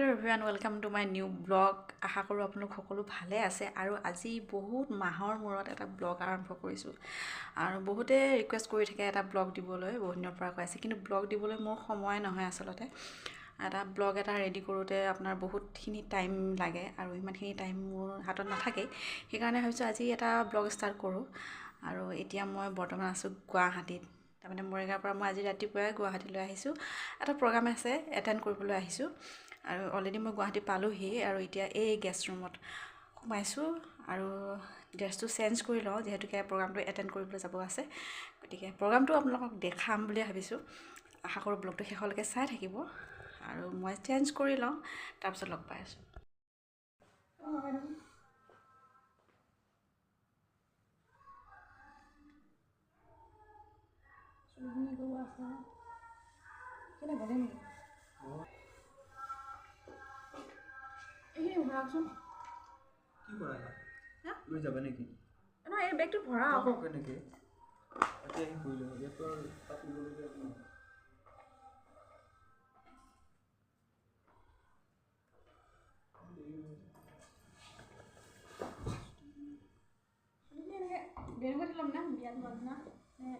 Hello' everyone welcome to my new blog আশা কৰোঁ আপোনালোক সকলো ভালে আছে আৰু আজি বহুত মাহৰ মূৰত এটা ব্লগ আৰম্ভ কৰিছোঁ। আৰু বহুতে ৰিকুৱেষ্ট কৰি থাকে এটা ব্লগ দিবলৈ বহুত দিনৰ পৰা কৈ আছে কিন্তু ব্লগ দিবলৈ মোৰ সময় নহয় আচলতে। এটা ব্লগ এটা ৰেডি কৰোঁতে আপোনাৰ বহুতখিনি টাইম লাগে আৰু ইমানখিনি টাইম মোৰ হাতত নাথাকেই। সেইকাৰণে ভাবিছোঁ আজি এটা ব্লগ ষ্টাৰ্ট কৰোঁ। আৰু এতিয়া মই বৰ্তমান আছোঁ গুৱাহাটীত। তাৰমানে মৰিগাঁৱৰ পৰা মই আজি ৰাতিপুৱাই গুৱাহাটীলৈ আহিছোঁ। এটা প্ৰগ্ৰাম আছে এটেণ্ড কৰিবলৈ আহিছোঁ। আৰু অলৰেডি মই গুৱাহাটী পালোহি আৰু এতিয়া এই গেষ্ট ৰুমত সোমাইছোঁ আৰু ড্ৰেছটো চেঞ্জ কৰি লওঁ যিহেতুকে প্ৰগ্ৰামটো এটেণ্ড কৰিবলৈ যাব আছে। গতিকে প্ৰগ্ৰামটো আপোনালোকক দেখাম বুলি ভাবিছোঁ। আশা কৰোঁ ব্লগটো শেষলৈকে চাই থাকিব আৰু মই চেঞ্জ কৰি লওঁ তাৰপিছত লগ পাই আছোঁ। এইখিনি ভৰাওকচোন কি কৰা হা? লৈ যাবা নেকি নহয় এই বেগটো ভৰাওক আকৌ কেনেকে এতিয়া আহি কৰিলোঁ ইয়াতো আৰু তাত নিবলগীয়া একো নাই। বেগত ল'ম না বিয়াত ল'ম না নে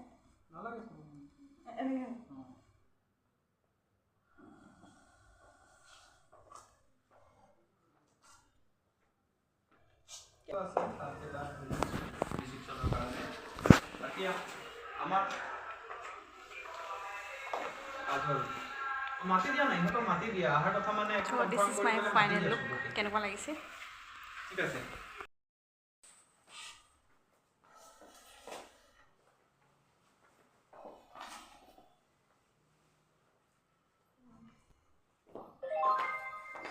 নালাগে আমার দিয়া নাই সিহঁতক মাটি দিয়া অহাৰ মানে দিছ ইজ ফাইনেল কেনেকুৱা লাগিছে ঠিক আছে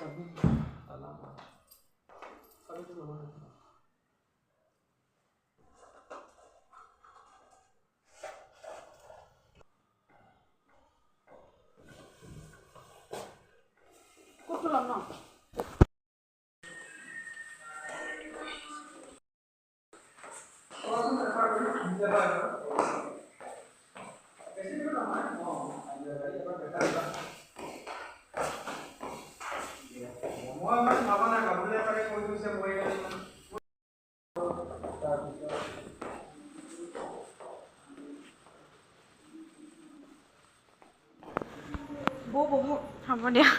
Thank you. ন মই ইমান ভাবা নাই বাবুলে তাকে কৈ থৈছে মই বৌ বহুত হ'ব দিয়া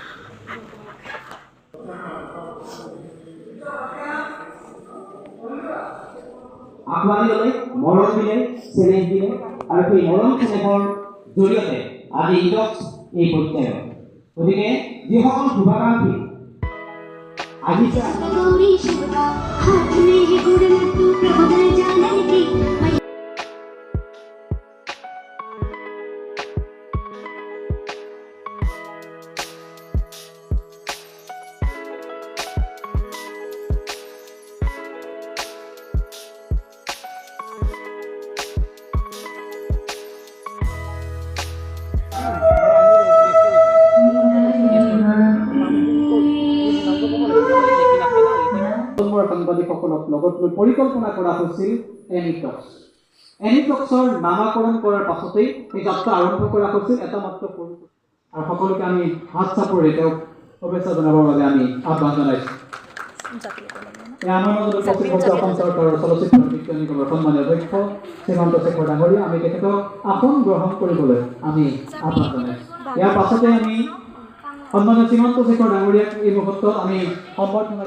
ল'লে মৰম দিলে চেনেহ দিলে আৰু সেই মৰম চেনেহৰ জৰিয়তে আজি ঈদত এই পৰ্যায়ত গতিকে যিসকল শুভাকাংক্ষী আহিছে সাংবাদিকসকলক লগত লৈ পৰিকল্পনা কৰা হৈছিল এনিটক্স। এনিটক্সৰ নামাকৰণ এই যাত্ৰা আৰম্ভ কৰা হৈছিল। এটা পৰি আৰু সকলোকে আমি হাত চাপৰি তেওঁক শুভেচ্ছা জনাবৰ বাবে আমি আহ্বান জনাইছোঁ। আমি আসন গ্ৰহণ কৰিবলৈ আমি ইয়াৰ পাছতে আমি এই মুহূৰ্তত আমি সম্বৰ্ধনা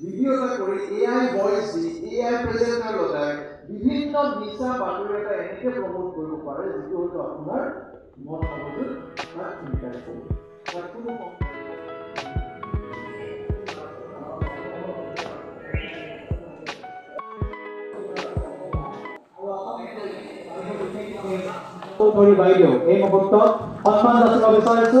ভিডিঅ' এটা কৰি A I voice the A I প্ৰেজেণ্টাৰ লগাই বিভিন্ন মিছা বাতৰি এটা এনেকৈ প্ৰমোট কৰিব পাৰে যিটো হয়তো আপোনাৰ মন কৰিব তাত কম- চৌধুৰী বাইদেউ এই মুহূৰ্তত সন্মান যাচিব বিচাৰিছো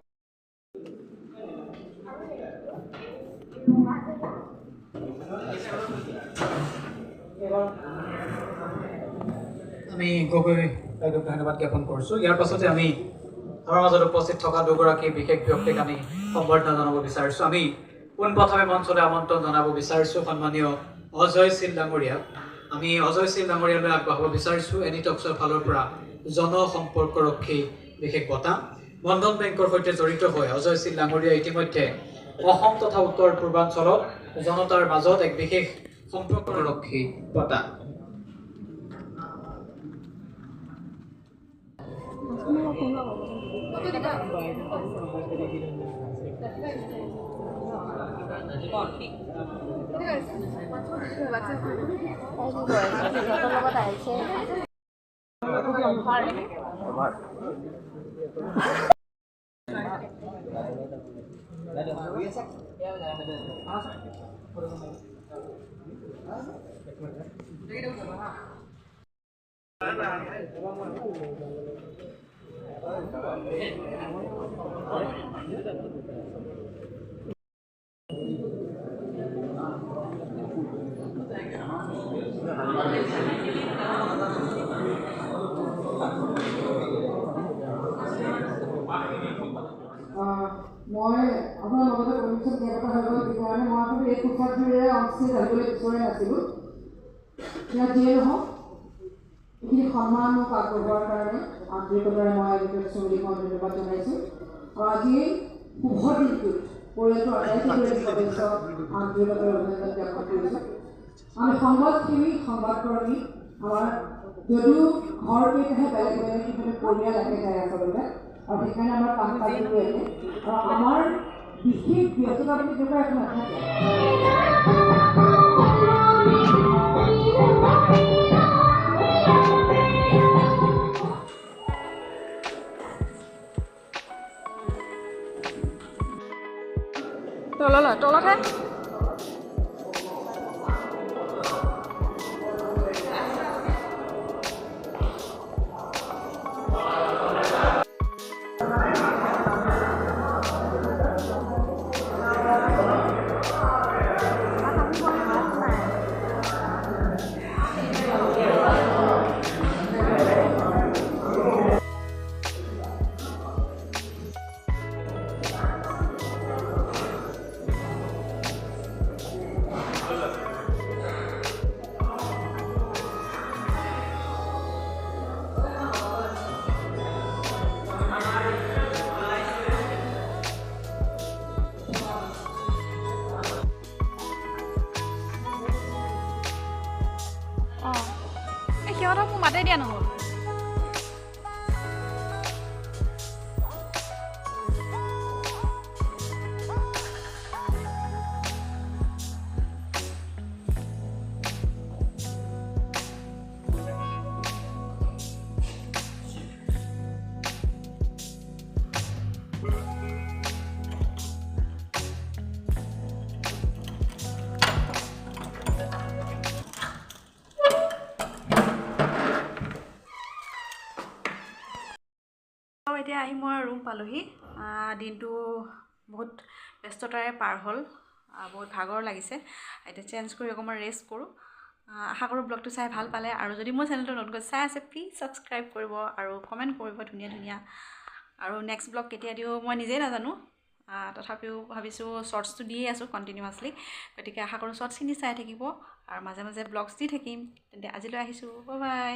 আমি গগৈ বাইদেউক ধন্যবাদ জ্ঞাপন কৰিছোঁ। ইয়াৰ পাছতে আমি আমাৰ মাজত উপস্থিত থকা দুগৰাকী বিশেষ ব্যক্তিক আমি সম্বৰ্ধনা জনাব বিচাৰিছোঁ। আমি পোনপ্ৰথমে মঞ্চলৈ আমন্ত্ৰণ জনাব বিচাৰিছোঁ সন্মানীয় অজয় শীল ডাঙৰীয়াক আমি অজয় শীল ডাঙৰীয়ালৈ আগবঢ়াব বিচাৰিছোঁ। এনিটক্সৰ ফালৰ পৰা জনসম্পৰ্কৰক্ষী বিশেষ বঁটা। বন্ধন বেংকৰ সৈতে জড়িত হৈ অজয় শীল ডাঙৰীয়া ইতিমধ্যে অসম তথা উত্তৰ পূৰ্বাঞ্চলত জনতাৰ মাজত এক বিশেষ সম্পৰ্কৰক্ষী বঁটা আহ, Thank you. মই এই পোচাকযোৰেৰে অনষ্টেজ আহিবলৈ বিচৰা নাছিলোঁ ইয়াত যিয়ে নহওক এইখিনি সন্মান মোক আগবঢ়োৱাৰ কাৰণে আন্তৰিকতাৰে মই গোটেই চৌৰিখন ধন্যবাদ জনাইছোঁ আৰু আজি শুভ দিনটোত পৰিয়ালটোৰ আটাইকেইগৰাকী সদস্য আন্তৰিকতাৰে অভিনন্দন জ্ঞাপন কৰিছোঁ আমি সংবাদসেৱী সংবাদকৰ্মী আমাৰ যদিও ঘৰ কেইটাহে বেলেগ বেলেগ কিন্তু পৰিয়াল একেটাই আচলতে আৰু সেইকাৰণে আমাৰ কাম কাজবোৰ একে আৰু আমাৰ 이케이 비어 그다음에 누가 그 만나죠. Tôi lo là tôi lo thế. সিহঁতক মোক মাতে দিয়া নহ'ল এতিয়া আহি মই ৰুম পালোহি। দিনটো বহুত ব্যস্ততাৰে পাৰ হ'ল। বহুত ভাগৰ লাগিছে। এতিয়া চেঞ্জ কৰি অকণমান ৰেষ্ট কৰোঁ। আশা কৰোঁ ব্লগটো চাই ভাল পালে। আৰু যদি মোৰ চেনেলটো নতুনকৈ চাই আছে প্লিজ ছাবস্ক্ৰাইব কৰিব আৰু কমেণ্ট কৰিব ধুনীয়া ধুনীয়া। আৰু নেক্সট ব্লগ কেতিয়া দিওঁ মই নিজেই নাজানো। তথাপিও ভাবিছোঁ শ্বৰ্টছটো দিয়ে আছোঁ কণ্টিনিউৱাছলি গতিকে আশা কৰোঁ শ্বৰ্টছখিনি চাই থাকিব। আৰু মাজে মাজে ব্লগছ দি থাকিম। তেন্তে আজিলৈ আহিছোঁ। Bye bye